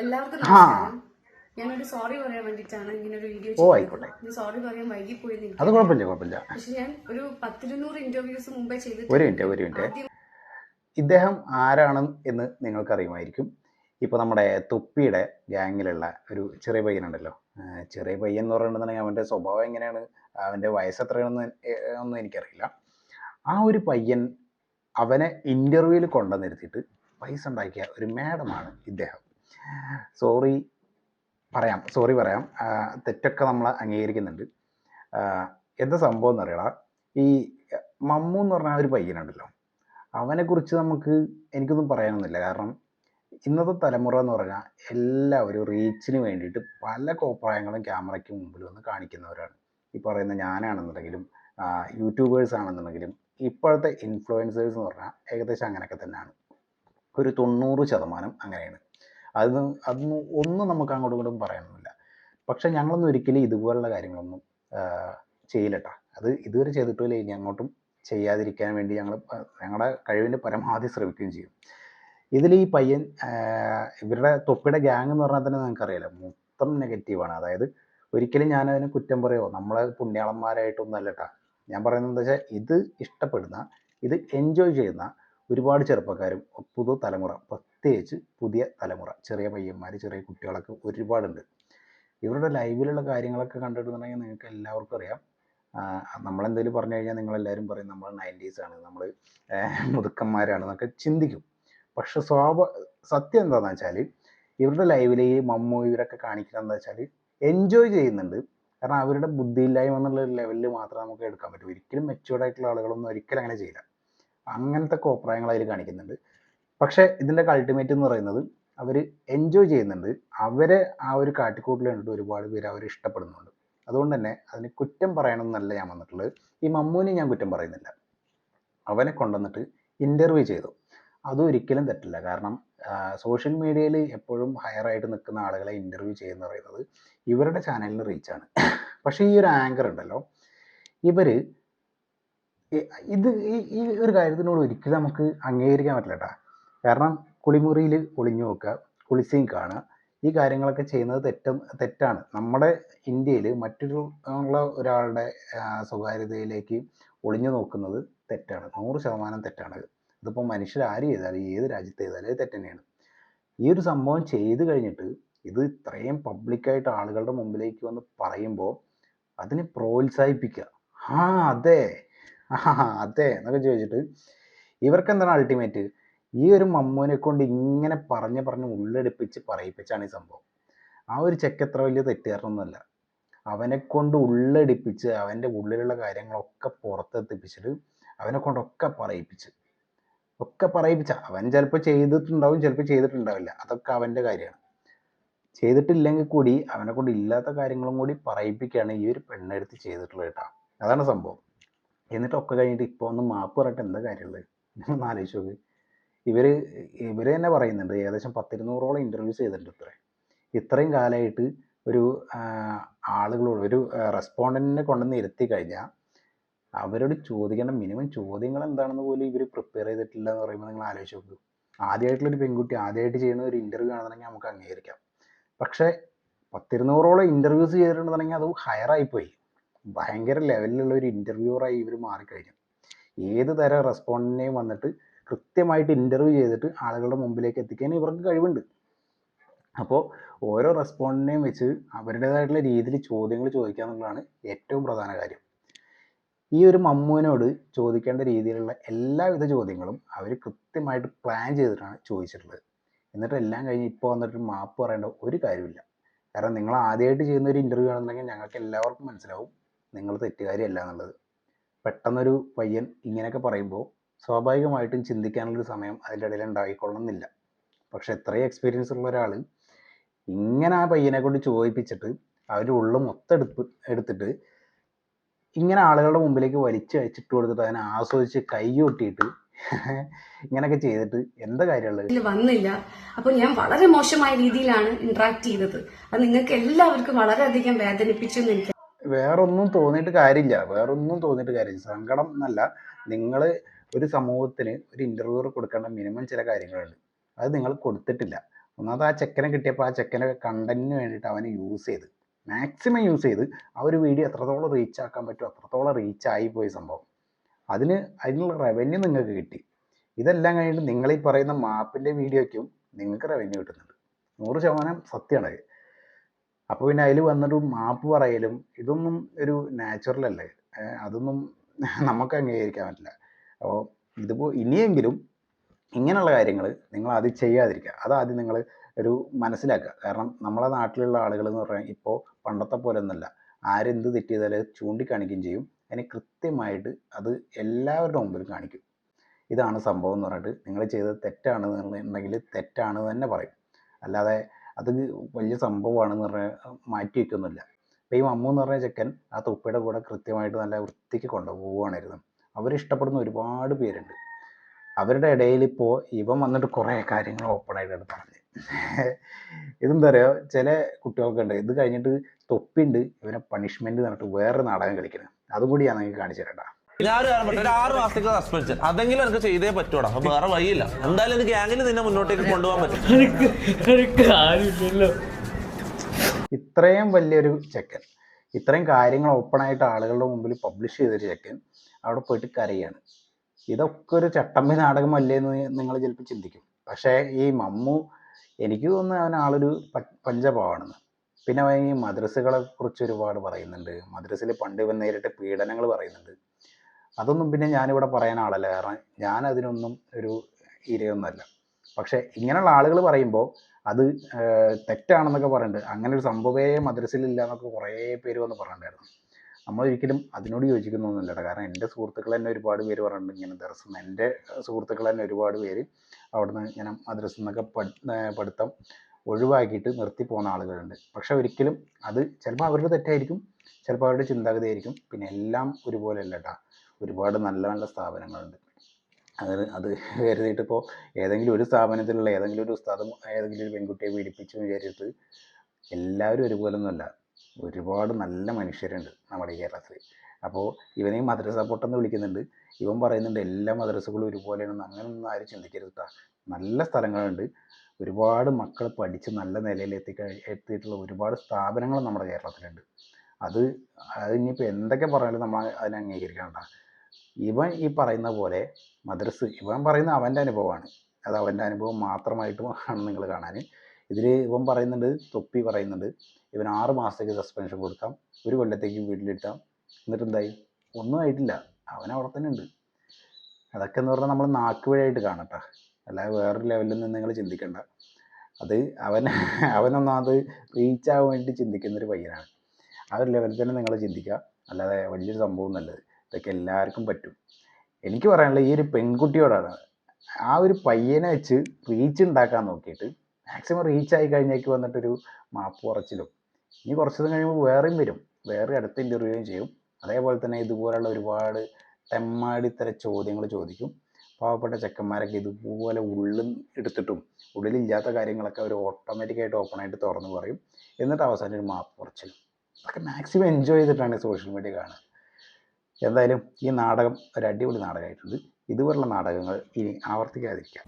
എല്ലാവർക്കും. നമസ്കാരം. ഞാനൊരു സോറി പറയാൻ വേണ്ടിയിട്ടാണ് ഇങ്ങനെ ഒരു വീഡിയോ ഓ ആയിക്കോട്ടെ. സോറി പറയാൻ വൈകിപ്പോയി അത് കുഴപ്പമില്ല കുഴപ്പമില്ല. പക്ഷെ ഞാൻ ഒരു പത്തിരുന്നൂറ് ഇന്റർവ്യൂസ് മുമ്പേ ചെയ്തിട്ടുണ്ട്. ഒരു മിനിറ്റ് ഒരു മിനിറ്റ് ഇദ്ദേഹം ആരാണ് എന്ന് നിങ്ങൾക്കറിയുമായിരിക്കും. ഇപ്പോൾ നമ്മുടെ തുപ്പിയുടെ ഗ്യാങ്ങിലുള്ള ഒരു ചെറിയ പയ്യനുണ്ടല്ലോ. ഉണ്ടല്ലോ ചെറിയ പയ്യൻ എന്ന് പറയുന്നുണ്ടെങ്കിൽ അവന്റെ സ്വഭാവം എങ്ങനെയാണ്? അവന്റെ വയസ്സ് എത്രയാണെന്ന് ഒന്നും എനിക്കറിയില്ല. ആ ഒരു പയ്യൻ അവനെ ഇന്റർവ്യൂവിൽ കൊണ്ടുവന്നിരുത്തിയിട്ട് പൈസ ഉണ്ടാക്കിയ ഒരു മാഡമാണ് ഇദ്ദേഹം. സോറി പറയാം. സോറി പറയാം. തെറ്റൊക്കെ നമ്മൾ അംഗീകരിക്കുന്നുണ്ട്. എന്താ സംഭവം എന്നറിയടാ ഈ മമ്മു എന്ന് പറഞ്ഞ ഒരു പയ്യനുണ്ടല്ലോ അവനെക്കുറിച്ച് നമുക്ക് എനിക്കൊന്നും പറയാനൊന്നുമില്ല. കാരണം ഇന്നത്തെ തലമുറ എന്ന് പറഞ്ഞാൽ എല്ലാവരും റീച്ചിന് വേണ്ടിയിട്ട് പല കോപ്രായങ്ങളും ക്യാമറയ്ക്ക് മുമ്പിൽ വന്ന് കാണിക്കുന്നവരാണ്. ഈ പറയുന്ന ഞാനാണെന്നുണ്ടെങ്കിലും യൂട്യൂബേഴ്സ് ആണെന്നുണ്ടെങ്കിലും ഇപ്പോഴത്തെ ഇൻഫ്ലുവൻസേഴ്സ് എന്ന് പറഞ്ഞാൽ ഏകദേശം അങ്ങനെയൊക്കെ തന്നെയാണ്. ഒരു തൊണ്ണൂറ് ശതമാനം അങ്ങനെയാണ്. അത് അതൊന്നും ഒന്നും നമുക്ക് അങ്ങോട്ടും ഇങ്ങോട്ടും പറയാനൊന്നുമില്ല. പക്ഷെ ഞങ്ങളൊന്നും ഒരിക്കലും ഇതുപോലുള്ള കാര്യങ്ങളൊന്നും ചെയ്യില്ലട്ടാ. അത് ഇതുവരെ ചെയ്തിട്ടില്ല ഇനി അങ്ങോട്ടും ചെയ്യാതിരിക്കാൻ വേണ്ടി ഞങ്ങൾ ഞങ്ങളുടെ കഴിവിന്റെ പരമാവധി ശ്രമിക്കുകയും ചെയ്യും. ഇതിൽ ഈ പയ്യൻ ഇവരുടെ തൊപ്പിയുടെ ഗ്യാങ് എന്ന് പറഞ്ഞാൽ തന്നെ നിങ്ങൾക്കറിയാലോ മൊത്തം നെഗറ്റീവാണ് അതായത് ഒരിക്കലും ഞാൻ അതിന് കുറ്റം പറയുമോ നമ്മളെ പുണ്യാളന്മാരായിട്ടൊന്നും അല്ലട്ടാ ഞാൻ പറയുന്നത് എന്താ വെച്ചാൽ ഇത് ഇഷ്ടപ്പെടുന്ന ഇത് എൻജോയ് ചെയ്യുന്ന ഒരുപാട് ചെറുപ്പക്കാരും പുതു തലമുറ പ്രത്യേകിച്ച് പുതിയ തലമുറ ചെറിയ പയ്യന്മാർ ചെറിയ കുട്ടികളൊക്കെ ഒരുപാടുണ്ട്. ഇവരുടെ ലൈവിലുള്ള കാര്യങ്ങളൊക്കെ കണ്ടിട്ടുണ്ടെങ്കിൽ നിങ്ങൾക്ക് എല്ലാവർക്കും അറിയാം. നമ്മളെന്തെങ്കിലും പറഞ്ഞു കഴിഞ്ഞാൽ നിങ്ങളെല്ലാവരും പറയും നമ്മൾ നയന്റീസ് ആണ് നമ്മൾ മുതുക്കന്മാരാണ് എന്നൊക്കെ ചിന്തിക്കും. പക്ഷെ സ്വാഭ സത്യം എന്താണെന്ന് വെച്ചാൽ ഇവരുടെ ലൈവിൽ ഈ മമ്മു ഇവരൊക്കെ കാണിക്കുന്നത് എന്താ വെച്ചാൽ എൻജോയ് ചെയ്യുന്നുണ്ട്. കാരണം അവരുടെ ബുദ്ധിയില്ലായ്മ എന്നുള്ള ലെവലിൽ മാത്രമേ നമുക്ക് എടുക്കാൻ പറ്റൂ. ഒരിക്കലും മെച്ചുവേർഡ് ആളുകളൊന്നും ഒരിക്കലും അങ്ങനെ ചെയ്യില്ല. അങ്ങനത്തെ കോപ്രായങ്ങൾ അതിൽ കാണിക്കുന്നുണ്ട്. പക്ഷേ ഇതിന്റെ അൾട്ടിമേറ്റ് എന്ന് പറയുന്നത് അവർ എൻജോയ് ചെയ്യുന്നുണ്ട്. അവരെ ആ ഒരു കാട്ടിക്കൂട്ടിൽ കണ്ടിട്ട് ഒരുപാട് പേര് അവർ ഇഷ്ടപ്പെടുന്നുണ്ട്. അതുകൊണ്ട് തന്നെ അതിന് കുറ്റം പറയണമെന്നല്ല ഞാൻ വന്നിട്ടുള്ളത്. ഈ മമ്മൂനെ ഞാൻ കുറ്റം പറയുന്നില്ല. അവനെ കൊണ്ടുവന്നിട്ട് ഇന്റർവ്യൂ ചെയ്തു. അതും ഒരിക്കലും തെറ്റില്ല. കാരണം സോഷ്യൽ മീഡിയയിൽ എപ്പോഴും ഹയറായിട്ട് നിൽക്കുന്ന ആളുകളെ ഇന്റർവ്യൂ ചെയ്യുന്ന പറയുന്നത് ഇവരുടെ ചാനലിന് റീച്ചാണ് പക്ഷേ ഈ ഒരു ആങ്കർ ഉണ്ടല്ലോ. ഇവർ ഇത് ഈ ഒരു കാര്യത്തിനോട് ഒരിക്കലും നമുക്ക് അംഗീകരിക്കാൻ പറ്റില്ല കേട്ടോ കാരണം കുളിമുറിയിൽ ഒളിഞ്ഞു നോക്കുക കുളിസീൻ കാണുക. ഈ കാര്യങ്ങളൊക്കെ ചെയ്യുന്നത് തെറ്റും തെറ്റാണ്. നമ്മുടെ ഇന്ത്യയിൽ മറ്റൊരു ഉള്ള ഒരാളുടെ സ്വകാര്യതയിലേക്ക് ഒളിഞ്ഞു നോക്കുന്നത് തെറ്റാണ്. നൂറ് ശതമാനം തെറ്റാണ്. ഇതിപ്പോൾ മനുഷ്യർ ആര് ചെയ്താലും ഏത് രാജ്യത്ത് ചെയ്താലും അത് തെറ്റ് തന്നെയാണ് ഈ ഒരു സംഭവം ചെയ്തു കഴിഞ്ഞിട്ട് ഇത് ഇത്രയും പബ്ലിക്കായിട്ട് ആളുകളുടെ മുമ്പിലേക്ക് വന്ന് പറയുമ്പോൾ അതിനെ പ്രോത്സാഹിപ്പിക്കുക. ആ അതെ. ആ അതെ. എന്നൊക്കെ ചോദിച്ചിട്ട് ഇവർക്ക് എന്താണ് അൾട്ടിമേറ്റ്? ഈ ഒരു മമ്മൂനെ കൊണ്ട് ഇങ്ങനെ പറഞ്ഞ് പറഞ്ഞ് ഉള്ളെടുപ്പിച്ച് പറയിപ്പിച്ചാണ് ഈ സംഭവം. ആ ഒരു ചെക്ക് എത്ര വലിയ തെറ്റുകാരനൊന്നുമല്ല. അവനെ കൊണ്ട് ഉള്ളടിപ്പിച്ച് അവന്റെ ഉള്ളിലുള്ള കാര്യങ്ങളൊക്കെ പുറത്തെത്തിപ്പിച്ചിട്ട് അവനെ കൊണ്ടൊക്കെ പറയിപ്പിച്ച്. ഒക്കെ പറയിപ്പിച്ച. അവൻ ചിലപ്പോൾ ചെയ്തിട്ടുണ്ടാവും ചിലപ്പോൾ ചെയ്തിട്ടുണ്ടാവില്ല. അതൊക്കെ അവന്റെ കാര്യമാണ്. ചെയ്തിട്ടില്ലെങ്കിൽ കൂടി അവനെ കൊണ്ട് ഇല്ലാത്ത കാര്യങ്ങളും കൂടി പറയിപ്പിക്കുകയാണ് ഈ ഒരു പെണ്ണെടുത്ത് ചെയ്തിട്ടുള്ളത് കേട്ടോ. അതാണ് സംഭവം. എന്നിട്ടൊക്കെ കഴിഞ്ഞിട്ട് ഇപ്പോൾ ഒന്ന് മാപ്പ് പറഞ്ഞിട്ട് എന്താ കാര്യമുള്ളത്? ഒന്ന് ആലോചിച്ച് നോക്ക്. ഇവർ ഇവർ തന്നെ പറയുന്നുണ്ട് ഏകദേശം പത്തിരുന്നൂറോളം ഇന്റർവ്യൂസ് ചെയ്തിട്ടുണ്ട് ഇത്രയും ഇത്രയും കാലമായിട്ട് ഒരു ആളുകളോട് ഒരു റെസ്പോണ്ടന്റിനെ കൊണ്ടുവന്ന് ഇരുത്തി കഴിഞ്ഞാൽ അവരോട് ചോദിക്കേണ്ട മിനിമം ചോദ്യങ്ങൾ എന്താണെന്ന് പോലും ഇവർ പ്രിപ്പയർ ചെയ്തിട്ടില്ല എന്ന് പറയുമ്പോൾ നിങ്ങൾ ആലോചിച്ച് നോക്കൂ. ആദ്യമായിട്ടുള്ളൊരു പെൺകുട്ടി ആദ്യമായിട്ട് ചെയ്യുന്ന ഒരു ഇന്റർവ്യൂ ആണെന്നുണ്ടെങ്കിൽ നമുക്ക് അംഗീകരിക്കാം. പക്ഷേ പത്തിരുന്നൂറോളം ഇന്റർവ്യൂസ് ചെയ്തിട്ടുണ്ടെന്നുണ്ടെങ്കിൽ അത് ഹയറായിപ്പോയി ഭയങ്കര ലെവലിലുള്ള ഒരു ഇന്റർവ്യൂറായി ഇവർ മാറിക്കഴിഞ്ഞു. ഏത് തരം റെസ്പോണ്ടിനെയും വന്നിട്ട് കൃത്യമായിട്ട് ഇന്റർവ്യൂ ചെയ്തിട്ട് ആളുകളുടെ മുമ്പിലേക്ക് എത്തിക്കാൻ ഇവർക്ക് കഴിവുണ്ട്. അപ്പോൾ ഓരോ റെസ്പോണ്ടിനെയും വെച്ച് അവരുടേതായിട്ടുള്ള രീതിയിൽ ചോദ്യങ്ങൾ ചോദിക്കുക എന്നുള്ളതാണ് ഏറ്റവും പ്രധാന കാര്യം. ഈ ഒരു മമ്മുവിനോട് ചോദിക്കേണ്ട രീതിയിലുള്ള എല്ലാവിധ ചോദ്യങ്ങളും അവർ കൃത്യമായിട്ട് പ്ലാൻ ചെയ്തിട്ടാണ് ചോദിച്ചിട്ടുള്ളത്. എന്നിട്ട് എല്ലാം കഴിഞ്ഞ് ഇപ്പോൾ വന്നിട്ട് മാപ്പ് പറയേണ്ട ഒരു കാര്യമില്ല കാരണം നിങ്ങൾ ആദ്യമായിട്ട് ചെയ്യുന്ന ഒരു ഇന്റർവ്യൂ ആണെന്നുണ്ടെങ്കിൽ ഞങ്ങൾക്ക് എല്ലാവർക്കും മനസ്സിലാവും നിങ്ങൾ തെറ്റുകാരിയല്ല എന്നുള്ളത്. പെട്ടെന്നൊരു പയ്യൻ ഇങ്ങനെയൊക്കെ പറയുമ്പോൾ സ്വാഭാവികമായിട്ടും ചിന്തിക്കാനുള്ളൊരു സമയം അതിന്റെ ഇടയിൽ ഉണ്ടായിക്കൊള്ളണമെന്നില്ല പക്ഷെ ഇത്രയും എക്സ്പീരിയൻസ് ഉള്ള ഒരാൾ ഇങ്ങനെ ആ പയ്യനെ കൊണ്ട് ചോദിപ്പിച്ചിട്ട് അവരുടെ ഉള്ള മൊത്തം എടുപ്പ് എടുത്തിട്ട് ഇങ്ങനെ ആളുകളുടെ മുമ്പിലേക്ക് വലിച്ചു അയച്ചിട്ട് കൊടുത്തിട്ട് അതിനെ ആസ്വദിച്ച് കൈ കൊട്ടിയിട്ട് ഇങ്ങനെയൊക്കെ ചെയ്തിട്ട് എന്താ കാര്യമുള്ളത്? വന്നില്ല. അപ്പോൾ ഞാൻ വളരെ മോശമായ രീതിയിലാണ് ഇന്ററാക്ട് ചെയ്തത്. അത് നിങ്ങൾക്ക് എല്ലാവർക്കും വളരെയധികം വേദനിപ്പിച്ചു എന്ന് എനിക്ക് വേറൊന്നും തോന്നിയിട്ട് കാര്യമില്ല. വേറൊന്നും തോന്നിയിട്ട് കാര്യമില്ല. സങ്കടം എന്നല്ല. നിങ്ങൾ ഒരു സമൂഹത്തിന് ഒരു ഇന്റർവ്യൂ കൊടുക്കേണ്ട മിനിമം ചില കാര്യങ്ങളുണ്ട്. അത് നിങ്ങൾ കൊടുത്തിട്ടില്ല. ഒന്നാമത് ആ ചെക്കനെ കിട്ടിയപ്പോൾ ആ ചെക്കനെ കണ്ടന്റിന് വേണ്ടിയിട്ട് അവനെ യൂസ് ചെയ്ത്. മാക്സിമം യൂസ് ചെയ്ത് ആ ഒരു വീഡിയോ എത്രത്തോളം റീച്ച് ആക്കാൻ പറ്റുമോ അത്രത്തോളം റീച്ച് ആയിപ്പോയി സംഭവം. അതിന് അതിനുള്ള റവന്യൂ നിങ്ങൾക്ക് കിട്ടി. ഇതെല്ലാം കഴിഞ്ഞിട്ട് നിങ്ങൾ ഈ പറയുന്ന മാപ്പിന്റെ വീഡിയോയ്ക്കും നിങ്ങൾക്ക് റവന്യൂ കിട്ടുന്നുണ്ട്. നൂറ് ശതമാനം സത്യമാണ് അപ്പോൾ പിന്നെ അതിൽ വന്നിട്ട് മാപ്പ് പറയലും ഇതൊന്നും ഒരു നാച്ചുറൽ അല്ലേ? അതൊന്നും നമുക്ക് അംഗീകരിക്കാൻ പറ്റില്ല. അപ്പോൾ ഇതിപ്പോൾ ഇനിയെങ്കിലും ഇങ്ങനെയുള്ള കാര്യങ്ങൾ നിങ്ങൾ അത് ചെയ്യാതിരിക്കുക. അതാദ്യം നിങ്ങൾ ഒരു മനസ്സിലാക്കുക. കാരണം നമ്മളെ നാട്ടിലുള്ള ആളുകൾ എന്ന് പറഞ്ഞാൽ ഇപ്പോൾ പണ്ടത്തെ പോലെ ഒന്നല്ല ആരെന്ത് തെറ്റ് ചെയ്താലും അത് ചൂണ്ടിക്കാണിക്കുകയും ചെയ്യും. അതിന് കൃത്യമായിട്ട് അത് എല്ലാവരുടെ മുമ്പിലും കാണിക്കും. ഇതാണ് സംഭവം എന്ന് പറഞ്ഞിട്ട് നിങ്ങൾ ചെയ്തത് തെറ്റാണ് എന്നുണ്ടെങ്കിൽ തെറ്റാണ് തന്നെ പറയും. അല്ലാതെ അത് വലിയ സംഭവമാണെന്ന് പറഞ്ഞാൽ മാറ്റി വയ്ക്കൊന്നുമില്ല. ഇപ്പം ഈ മമ്മു എന്ന് പറഞ്ഞ ചെക്കൻ ആ തുപ്പയുടെ കൂടെ കൃത്യമായിട്ട് നല്ല വൃത്തിക്ക് കൊണ്ടുപോവുകയാണിരുന്നത് അവരിഷ്ടപ്പെടുന്ന ഒരുപാട് പേരുണ്ട്. അവരുടെ ഇടയിൽ ഇപ്പോൾ ഇവൻ വന്നിട്ട് കുറേ കാര്യങ്ങൾ ഓപ്പൺ ആയിട്ട് പറഞ്ഞ് ഇതെന്താ പറയുക ചില കുട്ടികൾക്കുണ്ട് ഇത് കഴിഞ്ഞിട്ട് തൊപ്പിണ്ട് ഇവരെ പണിഷ്മെന്റ് പറഞ്ഞിട്ട് വേറെ നാടകം കളിക്കുന്നത് അതും കൂടി ഞാൻ നിങ്ങൾക്ക് കാണിച്ചു തരട്ടാ. ആറ് മാസത്തേക്ക് സസ്പെൻഷൻ അതെങ്കിലും എനിക്ക് ചെയ്തേ പറ്റൂടാ. അപ്പൊ വേറെ വഴിയില്ല. എന്തായാലും എനിക്ക് ഗ്യാങ്ങിൽ നിന്നെ മുന്നോട്ടേക്ക് കൊണ്ടുപോകാൻ പറ്റും. എനിക്ക് എനിക്ക് ആരുമില്ലല്ലോ ഇത്രയും വലിയൊരു ചെക്കൻ. ഇത്രയും കാര്യങ്ങൾ ഓപ്പൺ ആയിട്ട് ആളുകളുടെ മുമ്പിൽ പബ്ലിഷ് ചെയ്തൊരു ചെക്കൻ. അവിടെ പോയിട്ട് കരയാണ്. ഇതൊക്കെ ഒരു ചട്ടമ്പി നാടകമല്ലേ എന്ന് നിങ്ങൾ ചിലപ്പോൾ ചിന്തിക്കും. പക്ഷേ ഈ മമ്മു എനിക്ക് തോന്നുന്നു അവൻ ആളൊരു പ- പഞ്ചപാവാണെന്ന് പിന്നെ അവൻ ഈ മദ്രസകളെ കുറിച്ച് ഒരുപാട് പറയുന്നുണ്ട്. മദ്രസയിൽ പണ്ട് ഇവൻ നേരിട്ട് പീഡനങ്ങൾ പറയുന്നുണ്ട്. അതൊന്നും പിന്നെ ഞാനിവിടെ പറയാൻ ആളല്ല. കാരണം ഞാൻ അതിനൊന്നും ഒരു ഇരയൊന്നുമല്ല. പക്ഷേ ഇങ്ങനെയുള്ള ആളുകൾ പറയുമ്പോൾ അത് തെറ്റാണെന്നൊക്കെ പറയുന്നുണ്ട് അങ്ങനെ ഒരു സംഭവമേ മദ്രസയിലില്ല എന്നൊക്കെ കുറേ പേര് വന്ന് പറഞ്ഞിട്ടുണ്ടായിരുന്നു. നമ്മൾ ഒരിക്കലും അതിനോട് യോജിക്കുന്നൊന്നുമില്ല കാരണം എന്റെ സുഹൃത്തുക്കൾ തന്നെ ഒരുപാട് പേര് പറഞ്ഞിട്ടുണ്ട് ഇങ്ങനെ ദർശനം. എന്റെ സുഹൃത്തുക്കൾ തന്നെ ഒരുപാട് പേര് അവിടുന്ന് ഇങ്ങനെ മദ്രസ നിന്നൊക്കെ പഠിത്തം ഒഴിവാക്കിയിട്ട് നിർത്തി പോകുന്ന ആളുകളുണ്ട്. പക്ഷെ ഒരിക്കലും അത് ചിലപ്പോൾ അവരുടെ തെറ്റായിരിക്കും ചിലപ്പോൾ അവരുടെ ചിന്താഗതി ആയിരിക്കും പിന്നെ എല്ലാം ഒരുപോലെ അല്ല ഒരുപാട് നല്ല നല്ല സ്ഥാപനങ്ങളുണ്ട്. അത് അത് കരുതിയിട്ട് ഇപ്പോൾ ഏതെങ്കിലും ഒരു സ്ഥാപനത്തിലുള്ള ഏതെങ്കിലും ഒരു ഉസ്താദ് ഏതെങ്കിലും ഒരു പെൺകുട്ടിയെ പീഡിപ്പിച്ചു വിചാരിച്ചിട്ട് എല്ലാവരും ഒരുപോലെ ഒന്നുമല്ല ഒരുപാട് നല്ല മനുഷ്യരുണ്ട് നമ്മുടെ ഈ കേരളത്തിൽ അപ്പോൾ ഇവനെ മദ്രസ പൊട്ടെന്ന് വിളിക്കുന്നുണ്ട്. ഇവൻ പറയുന്നുണ്ട് എല്ലാ മദ്രസകളും ഒരുപോലെയാണ് അങ്ങനെയൊന്നും ആരും ചിന്തിക്കരുത് കേട്ടോ നല്ല സ്ഥലങ്ങളുണ്ട്. ഒരുപാട് മക്കൾ പഠിച്ച് നല്ല നിലയിൽ എത്തിക്കഴി എത്തിയിട്ടുള്ള ഒരുപാട് സ്ഥാപനങ്ങൾ നമ്മുടെ കേരളത്തിലുണ്ട്. അത് അത് ഇനിയിപ്പോൾ എന്തൊക്കെ പറഞ്ഞാലും നമ്മൾ അതിനെ അംഗീകരിക്കണം കേട്ടോ ഇവൻ ഈ പറയുന്ന പോലെ മദ്രസ് ഇവൻ പറയുന്ന അവന്റെ അനുഭവമാണ്. അത് അവന്റെ അനുഭവം മാത്രമായിട്ട് ആണ് നിങ്ങൾ കാണാൻ. ഇതിൽ ഇവൻ പറയുന്നുണ്ട് തൊപ്പി പറയുന്നുണ്ട്. ഇവൻ ആറ് മാസത്തേക്ക് സസ്പെൻഷൻ കൊടുക്കാം. ഒരു കൊല്ലത്തേക്ക് വീട്ടിലിട്ടാം. എന്നിട്ട് എന്തായി ഒന്നും ആയിട്ടില്ല. അവൻ അവിടെ തന്നെ ഉണ്ട്. അതൊക്കെ എന്ന് പറഞ്ഞാൽ നമ്മൾ നാക്ക് വഴിയായിട്ട് കാണട്ടെ. അല്ലാതെ വേറൊരു ലെവലിൽ നിന്ന് നിങ്ങൾ ചിന്തിക്കണ്ട. അത് അവൻ അവനൊന്നാമത് റീച്ച് ആവാൻ വേണ്ടി ചിന്തിക്കുന്നൊരു പയ്യനാണ്. ആ ഒരു ലെവലിൽ തന്നെ നിങ്ങൾ ചിന്തിക്കുക അല്ലാതെ വലിയൊരു സംഭവം നല്ലത്. ഇതൊക്കെ എല്ലാവർക്കും പറ്റും. എനിക്ക് പറയാനുള്ളത് ഈ ഒരു പെൺകുട്ടിയോടാണ്. ആ ഒരു പയ്യനെ വെച്ച് റീച്ച് ഉണ്ടാക്കാൻ നോക്കിയിട്ട് മാക്സിമം ആയി കഴിഞ്ഞേക്ക് വന്നിട്ടൊരു മാപ്പ് കുറച്ചിലും ഇനി കുറച്ച് ദിവസം കഴിയുമ്പോൾ വേറെയും വരും. വേറെ അടുത്ത ഇന്റർവ്യൂയും ചെയ്യും. അതേപോലെ തന്നെ ഇതുപോലുള്ള ഒരുപാട് തെമ്മാടിത്തര ചോദ്യങ്ങൾ ചോദിക്കും. പാവപ്പെട്ട ചെക്കന്മാരൊക്കെ ഇതുപോലെ ഉള്ളിൽ എടുത്തിട്ടും ഉള്ളിലില്ലാത്ത കാര്യങ്ങളൊക്കെ അവർ ഓട്ടോമാറ്റിക്കായിട്ട് ഓപ്പണായിട്ട് തുറന്നു പറയും. എന്നിട്ട് അവസാനം ഒരു മാപ്പ് കുറച്ചിലും അതൊക്കെ മാക്സിമം എൻജോയ് ചെയ്തിട്ടാണ് സോഷ്യൽ മീഡിയ കാണുക. എന്തായാലും ഈ നാടകം ഒരു അടിപൊളി നാടകമായിട്ടുണ്ട്. ഇതുപോലുള്ള നാടകങ്ങൾ ഇനി ആവർത്തിക്കാതിരിക്കാം.